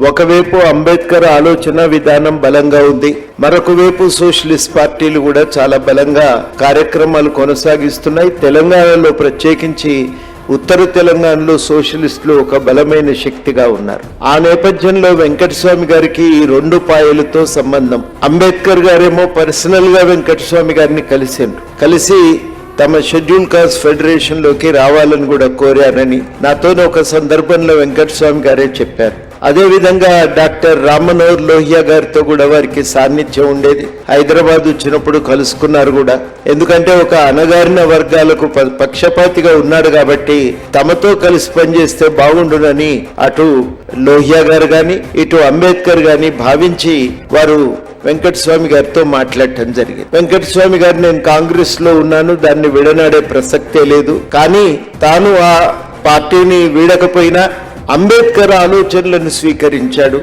ఒకవైపు అంబేద్కర్ ఆలోచన విధానం బలంగా ఉంది మరొక వైపు సోషలిస్ట్ పార్టీలు కూడా చాలా బలంగా కార్యక్రమాలు కొనసాగిస్తున్నాయి. తెలంగాణలో ప్రత్యేకించి ఉత్తర తెలంగాణలో సోషలిస్టులు ఒక బలమైన శక్తిగా ఉన్నారు. ఆ నేపథ్యంలో వెంకటస్వామి గారికి ఈ రెండు పాయలతో సంబంధం. అంబేద్కర్ గారేమో పర్సనల్గా వెంకటస్వామి గారిని కలిసిండ్రు. కలిసి తమ షెడ్యూల్ కాస్ట్ ఫెడరేషన్లోకి రావాలని కూడా కోరారని నాతో ఒక సందర్భంలో వెంకటస్వామి గారే చెప్పారు. అదేవిధంగా డాక్టర్ రామనోహర్ లోహియా గారితో కూడా వారికి సాన్నిధ్యం ఉండేది. హైదరాబాద్ వచ్చినప్పుడు కలుసుకున్నారు కూడా. ఎందుకంటే ఒక అనగారిన వర్గాలకు ప- పక్షపాతిగా ఉన్నాడు కాబట్టి తమతో కలిసి పనిచేస్తే బాగుండునని అటు లోహియా గారు గాని ఇటు అంబేద్కర్ గాని భావించి వారు వెంకటస్వామి గారితో మాట్లాడటం జరిగింది. వెంకటస్వామి గారు నేను కాంగ్రెస్లో ఉన్నాను దాన్ని విడనాడే ప్రసక్తే లేదు. కానీ తాను ఆ పార్టీని వీడకపోయినా అంబేద్కర్ ఆలోచనలను స్వీకరించాడు.